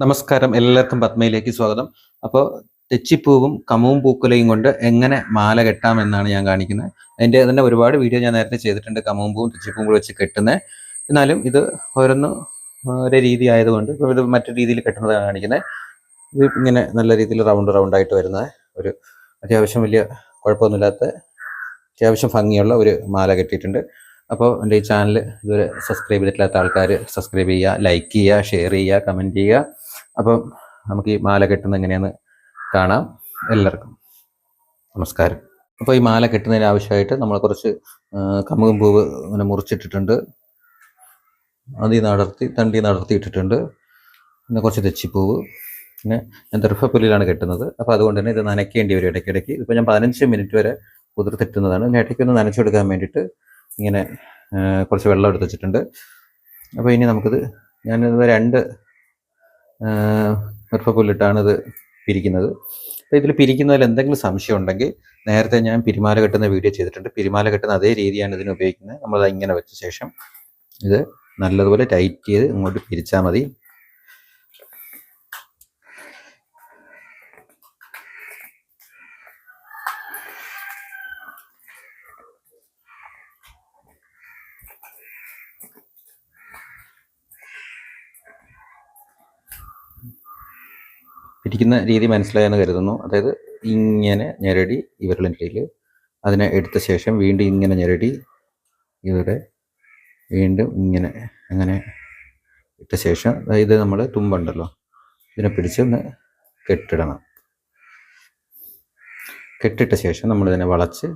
നമസ്കാരം. എല്ലാവർക്കും പത്മയിലേക്ക് സ്വാഗതം. അപ്പോൾ തെച്ചിപ്പൂവും കമുവും പൂക്കുലയും കൊണ്ട് എങ്ങനെ മാല കെട്ടാം എന്നാണ് ഞാൻ കാണിക്കുന്നത്. അതിന്റെ തന്നെ ഒരുപാട് വീഡിയോ ഞാൻ നേരത്തെ ചെയ്തിട്ടുണ്ട്. കമുവും പൂവും തെച്ചിപ്പൂവും കൂടെ വെച്ച് കെട്ടുന്നത് എന്നാലും ഇത് ഓരോന്ന് ഒരേ രീതി ആയതുകൊണ്ട് ഇപ്പോൾ ഇത് മറ്റു രീതിയിൽ കെട്ടുന്നതാണ് കാണിക്കുന്നത്. ഇത് ഇങ്ങനെ നല്ല രീതിയിൽ റൗണ്ട് റൗണ്ട് ആയിട്ട് വരുന്നത് ഒരു അത്യാവശ്യം വലിയ കുഴപ്പമൊന്നുമില്ലാത്ത അത്യാവശ്യം ഭംഗിയുള്ള ഒരു മാല കെട്ടിയിട്ടുണ്ട്. അപ്പോൾ എന്റെ ഈ ചാനൽ ഇതുവരെ സബ്സ്ക്രൈബ് ചെയ്തിട്ടില്ലാത്ത ആൾക്കാർ സബ്സ്ക്രൈബ് ചെയ്യുക ലൈക്ക് ചെയ്യുക ഷെയർ ചെയ്യുക കമന്റ് ചെയ്യുക. അപ്പം നമുക്ക് ഈ മാല കെട്ടുന്നത് എങ്ങനെയാന്ന് കാണാം. എല്ലാവർക്കും നമസ്കാരം. അപ്പോൾ ഈ മാല കെട്ടുന്നതിന് ആവശ്യമായിട്ട് നമ്മൾ കുറച്ച് കമുകും പൂവ് ഇങ്ങനെ മുറിച്ചിട്ടിട്ടുണ്ട്. അതി നടർത്തി തണ്ടി നടർത്തി ഇട്ടിട്ടുണ്ട്. പിന്നെ കുറച്ച് തെച്ചിപ്പൂവ്. പിന്നെ ഞാൻ ദർഭപ്പുല്ലിലാണ് കെട്ടുന്നത്. അപ്പോൾ അതുകൊണ്ട് തന്നെ ഇത് നനയ്ക്കേണ്ടി വരും ഇടയ്ക്കിടയ്ക്ക്. ഇപ്പോൾ ഞാൻ പതിനഞ്ച് മിനിറ്റ് വരെ കുതിർത്തിട്ടുന്നതാണ് ഇടയ്ക്കൊന്ന് നനച്ചെടുക്കാൻ വേണ്ടിയിട്ട് ഇങ്ങനെ കുറച്ച് വെള്ളം എടുത്ത് വെച്ചിട്ടുണ്ട്. അപ്പോൾ ഇനി നമുക്കിത് ഞാനിത് രണ്ട് നിർഭപ്പുല്ലിട്ടാണ് ഇത് പിരിക്കുന്നത്. അപ്പോൾ ഇതിൽ പിരിക്കുന്നതിൽ എന്തെങ്കിലും സംശയം ഉണ്ടെങ്കിൽ നേരത്തെ ഞാൻ പിരിമാല കെട്ടുന്ന വീഡിയോ ചെയ്തിട്ടുണ്ട്. പിരിമാല കെട്ടുന്ന അതേ രീതിയാണ് ഇതിന് ഉപയോഗിക്കുന്നത്. നമ്മളത് ഇങ്ങനെ വെച്ച ശേഷം ഇത് നല്ലതുപോലെ ടൈറ്റ് ചെയ്ത് ഇങ്ങോട്ട് പിരിച്ചാൽ മതി. പിരിക്കുന്ന രീതി മനസ്സിലായെന്ന് കരുതുന്നു. അതായത് ഇങ്ങനെ ഞെരടി ഇവരുടെ ഇടയിൽ അതിനെ എടുത്ത ശേഷം വീണ്ടും ഇങ്ങനെ ഞെരടി ഇവിടെ വീണ്ടും ഇങ്ങനെ അങ്ങനെ ഇട്ട ശേഷം ഇത് നമ്മൾ തുമ്പുണ്ടല്ലോ ഇതിനെ പിടിച്ച് ഒന്ന് കെട്ടിടണം. കെട്ടിട്ട ശേഷം നമ്മളിതിനെ വളച്ച്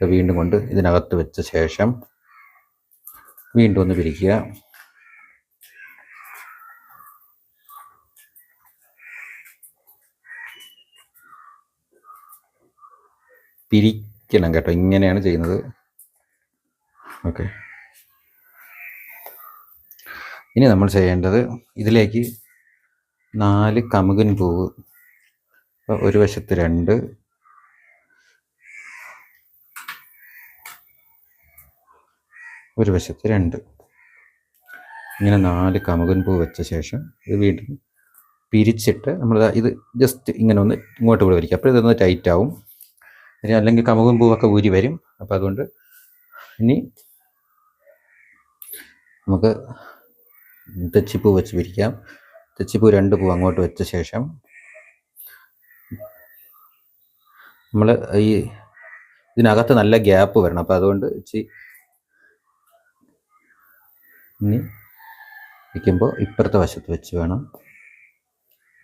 വീണ്ടും കൊണ്ട് ഇതിനകത്ത് വെച്ച ശേഷം വീണ്ടും ഒന്ന് പിരിക്കുക. പിരിക്കണം കേട്ടോ. ഇങ്ങനെയാണ് ചെയ്യുന്നത്. ഓക്കെ. ഇനി നമ്മൾ ചെയ്യേണ്ടത് ഇതിലേക്ക് നാല് കമുകൻ പൂവ്. ഒരു വശത്ത് രണ്ട്. ഒരു വശത്ത് രണ്ട്. ഇങ്ങനെ നാല് കമുകൻ പൂവ് വെച്ച ശേഷം ഇത് വീണ്ടും പിരിച്ചിട്ട് നമ്മൾ ഇത് ജസ്റ്റ് ഇങ്ങനെ ഒന്ന് ഇങ്ങോട്ട് കൂടെ വരിക അപ്പോൾ ഇതൊന്ന് ടൈറ്റ് ആവും. ഇനി അല്ലെങ്കിൽ കമുകും പൂവൊക്കെ ഊരി വരും. അപ്പോൾ അതുകൊണ്ട് ഇനി നമുക്ക് തെച്ചിപ്പൂ വെച്ച് പിരിക്കാം തെച്ചിപ്പൂ രണ്ട് പൂ അങ്ങോട്ട് വെച്ച ശേഷം നമ്മൾ ഈ ഇതിനകത്ത് നല്ല ഗ്യാപ്പ് വരണം. അപ്പോൾ അതുകൊണ്ട് ഇച്ചി ഇനി വയ്ക്കുമ്പോൾ ഇപ്പുറത്തെ വശത്ത് വെച്ച് വേണം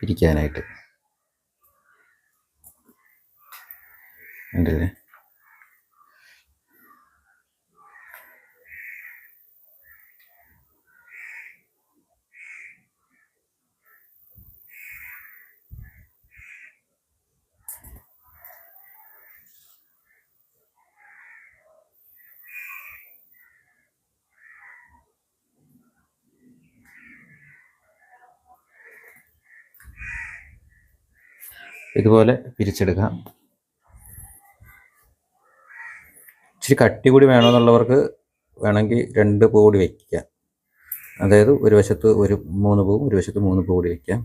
പിരിക്കാനായിട്ട് ഉണ്ടല്ലേ? ഇതുപോലെ പിരിച്ചെടുക്കാം. ഇച്ചിരി കട്ടി കൂടി വേണമെന്നുള്ളവർക്ക് വേണമെങ്കിൽ രണ്ട് പൂ കൂടി വയ്ക്കാം അതായത് ഒരു വശത്ത് ഒരു മൂന്ന് പൂവും ഒരു വശത്ത് മൂന്ന് പൂ കൂടി വയ്ക്കാം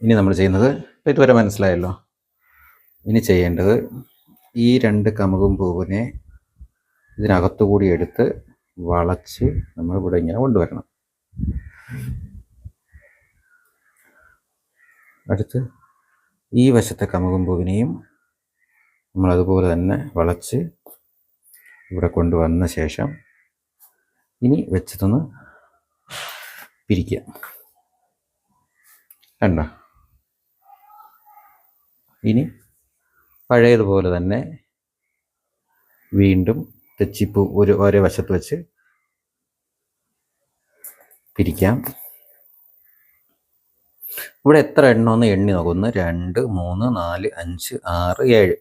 ഇനി നമ്മൾ ചെയ്യുന്നത് ഇതുവരെ മനസ്സിലായല്ലോ. ഇനി ചെയ്യേണ്ടത് ഈ രണ്ട് കമുകും പൂവിനെ ഇതിനകത്തുകൂടി എടുത്ത് വളച്ച് നമ്മൾ ഇവിടെ ഇങ്ങനെ കൊണ്ടുവരണം. അടുത്ത് ഈ വശത്തെ കമുകും പൂവിനെയും നമ്മൾ അതുപോലെ തന്നെ വളച്ച് ഇവിടെ കൊണ്ടുവന്ന ശേഷം ഇനി വെച്ചതൊന്ന് പിരിക്കുക കണ്ടോ? ഇനി പഴയതുപോലെ തന്നെ വീണ്ടും തെച്ചിപ്പൂ ഒരു ഒരേ വശത്ത് വെച്ച് പിരിക്കാം. ഇവിടെ എത്ര എണ്ണമെന്ന് എണ്ണി നോക്കുന്നു. രണ്ട് മൂന്ന് നാല് അഞ്ച് ആറ് ഏഴ്.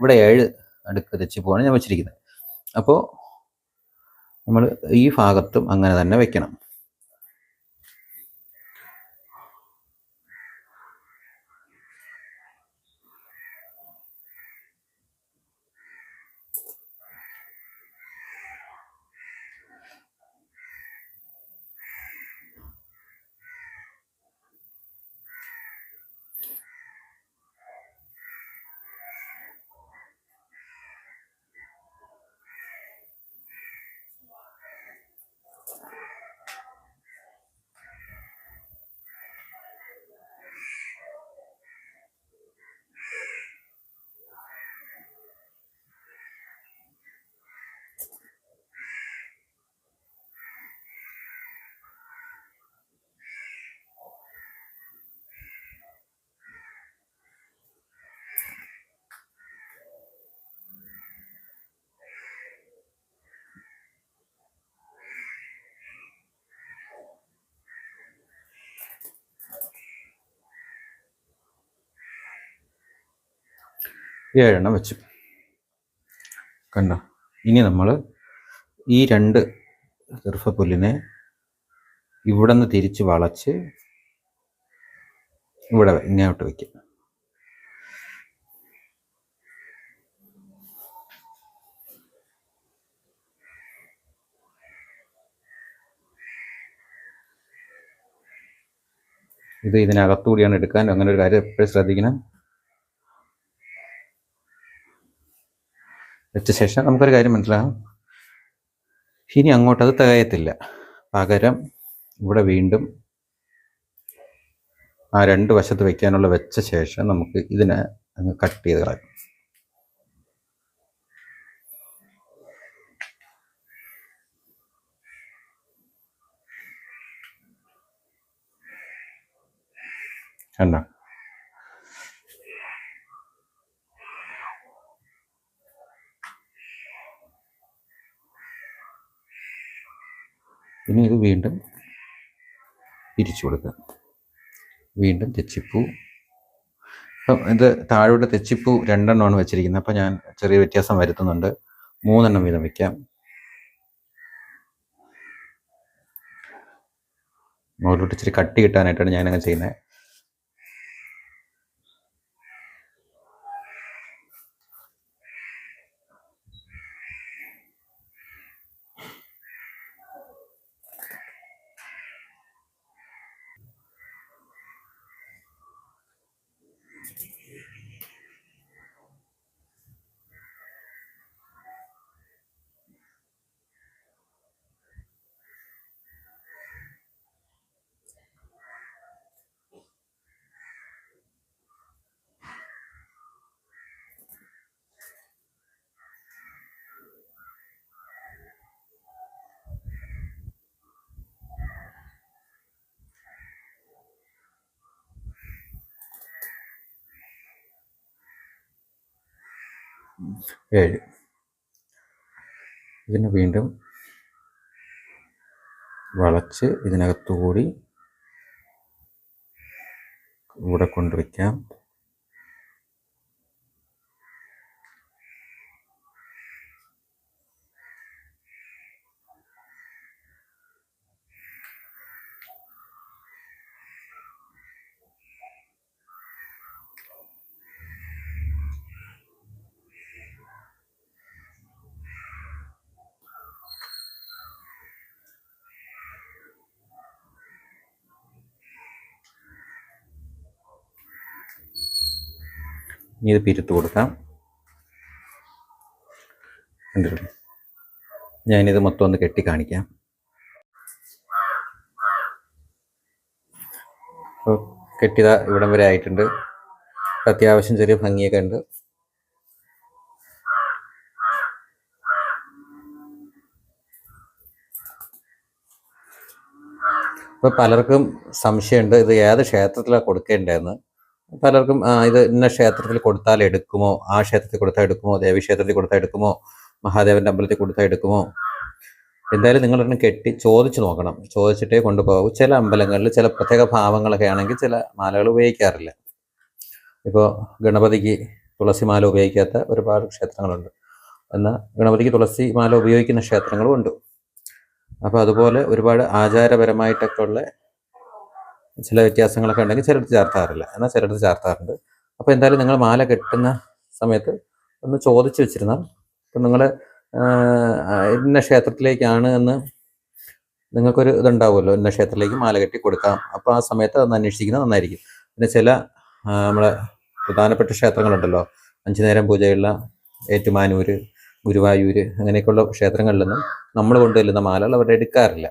ഇവിടെ ഏഴ് അടുക്ക് തെച്ചിപ്പുവാണ് ഞാൻ വെച്ചിരിക്കുന്നത്. അപ്പോൾ നമ്മൾ ഈ ഭാഗത്തും അങ്ങനെ തന്നെ വെക്കണം. ഏഴെണ്ണം വെച്ചു. കണ്ടോ? ഇനി നമ്മൾ ഈ രണ്ട് ദർഭപ്പുല്ലിനെ ഇവിടെ നിന്ന് തിരിച്ച് വളച്ച് ഇവിടെ ഇങ്ങോട്ട് വയ്ക്കും ഇത് ഇതിനകത്തുകൂടിയാണ് എടുക്കാൻ. അങ്ങനെ ഒരു കാര്യം എപ്പോഴും ശ്രദ്ധിക്കണം. വെച്ച ശേഷം നമുക്കൊരു കാര്യം മനസ്സിലാകും ഇനി അങ്ങോട്ട് അത് തികയത്തില്ല. പകരം ഇവിടെ വീണ്ടും ആ രണ്ട് വശത്ത് വെക്കാനുള്ള വെച്ച ശേഷം നമുക്ക് ഇതിനെ അങ്ങ് കട്ട് ചെയ്ത് കളയാം. കണ്ടോ? ഇനി ഇത് വീണ്ടും തിരിച്ചു കൊടുക്കുക. വീണ്ടും തെച്ചിപ്പൂ. അപ്പം ഇത് താഴോട്ട് തെച്ചിപ്പൂ രണ്ടെണ്ണമാണ് വെച്ചിരിക്കുന്നത്. അപ്പം ഞാൻ ചെറിയ വ്യത്യാസം വരുത്തുന്നുണ്ട്. മൂന്നെണ്ണം വീതം വയ്ക്കാം മുകളിലോട്ട് ഇച്ചിരി കട്ടി കിട്ടാനായിട്ടാണ് ഞാനങ്ങനെ ചെയ്യുന്നത്. ഏഴ്. ഇതിനെ വീണ്ടും വളച്ച് ഇതിനകത്തുകൂടി ഇവിടെ കൊണ്ടുവയ്ക്കാം. ഇനി ഇത് പിരുത്ത് കൊടുക്കാം. കണ്ടില്ലേ ഞാനിത് മൊത്തം ഒന്ന് കെട്ടി കാണിക്കാം. ഇവിടം വരെ ആയിട്ടുണ്ട്. അത്യാവശ്യം ചെറിയ ഭംഗിയൊക്കെ ഉണ്ട്. ഇപ്പോൾ പലർക്കും സംശയമുണ്ട് ഇത് ഏത് ക്ഷേത്രത്തിലാണ് കൊടുക്കേണ്ടതെന്ന്. പലർക്കും ഇത് ഇന്ന ക്ഷേത്രത്തിൽ കൊടുത്താൽ എടുക്കുമോ? ആ ക്ഷേത്രത്തിൽ കൊടുത്താൽ എടുക്കുമോ? ദേവി ക്ഷേത്രത്തിൽ കൊടുത്താൽ എടുക്കുമോ? മഹാദേവന്റെ അമ്പലത്തിൽ കൊടുത്താൽ എടുക്കുമോ? എന്തായാലും നിങ്ങളൊരെണ്ണം കെട്ടി ചോദിച്ചു നോക്കണം. ചോദിച്ചിട്ടേ കൊണ്ടുപോകൂ. ചില അമ്പലങ്ങളിൽ ചില പ്രത്യേക ഭാവങ്ങളൊക്കെ ആണെങ്കിൽ ചില മാലകൾ ഉപയോഗിക്കാറില്ല. ഇപ്പോൾ ഗണപതിക്ക് തുളസി മാല ഉപയോഗിക്കാത്ത ഒരുപാട് ക്ഷേത്രങ്ങളുണ്ട്. എന്നാൽ ഗണപതിക്ക് തുളസി മാല ഉപയോഗിക്കുന്ന ക്ഷേത്രങ്ങളും ഉണ്ട്. അപ്പോൾ അതുപോലെ ഒരുപാട് ആചാരപരമായിട്ടൊക്കെ ഉള്ള ചില വ്യത്യാസങ്ങളൊക്കെ ഉണ്ടെങ്കിൽ ചിലടത്ത് ചേർത്താറില്ല. എന്നാൽ ചിലടത്ത് ചേർത്താറുണ്ട്. അപ്പോൾ എന്തായാലും നിങ്ങൾ മാല കെട്ടുന്ന സമയത്ത് ഒന്ന് ചോദിച്ചു വെച്ചിരുന്നാൽ ഇപ്പം നിങ്ങൾ ഇന്ന ക്ഷേത്രത്തിലേക്കാണ് എന്ന് നിങ്ങൾക്കൊരു ഇതുണ്ടാവുമല്ലോ. ഇന്ന ക്ഷേത്രത്തിലേക്ക് മാല കെട്ടി കൊടുക്കാം. അപ്പോൾ ആ സമയത്ത് അതൊന്ന് അന്വേഷിക്കുന്നത് നന്നായിരിക്കും. പിന്നെ ചില നമ്മളെ പ്രധാനപ്പെട്ട ക്ഷേത്രങ്ങളുണ്ടല്ലോ. അഞ്ചു നേരം പൂജയുള്ള ഏറ്റുമാനൂർ ഗുരുവായൂർ അങ്ങനെയൊക്കെയുള്ള ക്ഷേത്രങ്ങളിലൊന്നും നമ്മൾ കൊണ്ടുവരുന്ന മാലകൾ അവിടെ എടുക്കാറില്ല.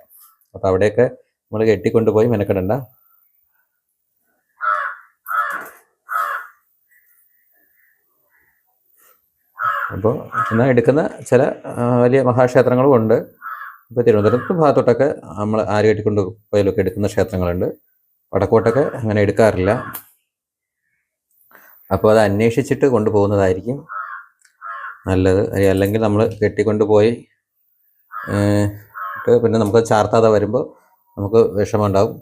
അപ്പോൾ അവിടെയൊക്കെ നമ്മൾ കെട്ടിക്കൊണ്ടുപോയി മെനക്കെടണ്ട അപ്പോൾ എന്നാൽ എടുക്കുന്ന ചില വലിയ മഹാക്ഷേത്രങ്ങളും ഉണ്ട്. ഇപ്പോൾ തിരുവനന്തപുരത്ത് ഭാഗത്തോട്ടൊക്കെ നമ്മൾ ആര് കെട്ടിക്കൊണ്ട് പോയാലൊക്കെ എടുക്കുന്ന ക്ഷേത്രങ്ങളുണ്ട്. വടക്കോട്ടൊക്കെ അങ്ങനെ എടുക്കാറില്ല. അപ്പോൾ അത് അന്വേഷിച്ചിട്ട് കൊണ്ടുപോകുന്നതായിരിക്കും നല്ലത്. അല്ലെങ്കിൽ നമ്മൾ കെട്ടിക്കൊണ്ടുപോയി പോയി പിന്നെ നമുക്ക് ചാർത്താതെ വരുമ്പോൾ നമുക്ക് വിഷമമുണ്ടാവും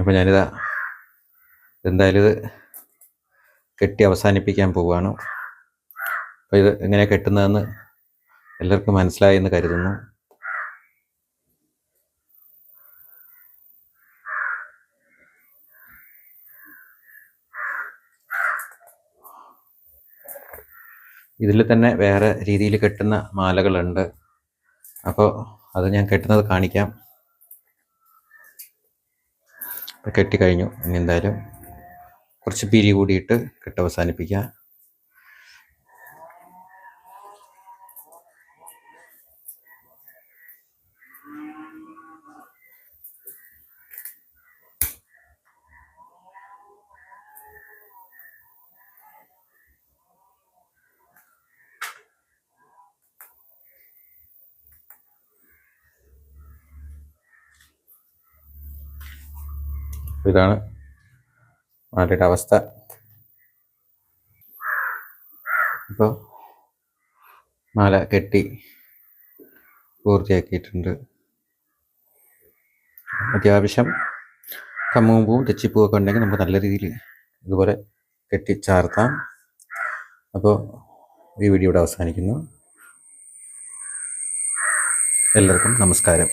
അപ്പോൾ ഞാനിതാ എന്തായാലും ഇത് കെട്ടി അവസാനിപ്പിക്കാൻ പോവുകയാണ് അപ്പോൾ ഇത് എങ്ങനെ കെട്ടുന്നതെന്ന് എല്ലാവർക്കും മനസ്സിലായി എന്ന് കരുതുന്നു. ഇതിൽ തന്നെ വേറെ രീതിയിൽ കെട്ടുന്ന മാലകളുണ്ട്. അപ്പോൾ അത് ഞാൻ കെട്ടുന്നത് കാണിക്കാം. കെട്ടിക്കഴിഞ്ഞു. ഇനി എന്തായാലും കുറച്ച് പിരി കൂടിയിട്ട് കെട്ട് അവസാനിപ്പിക്കാം. ഇതാണ് മാലയുടെ അവസ്ഥ. ഇപ്പോൾ മാല കെട്ടി പൂർത്തിയാക്കിയിട്ടുണ്ട്. അത്യാവശ്യം കമ്മും പൂവും തെച്ചിപ്പൂവൊക്കെ ഉണ്ടെങ്കിൽ നമുക്ക് നല്ല രീതിയിൽ ഇതുപോലെ കെട്ടി ചാർത്താം. അപ്പോൾ ഈ വീഡിയോ ഇവിടെ അവസാനിക്കുന്നു. എല്ലാവർക്കും നമസ്കാരം.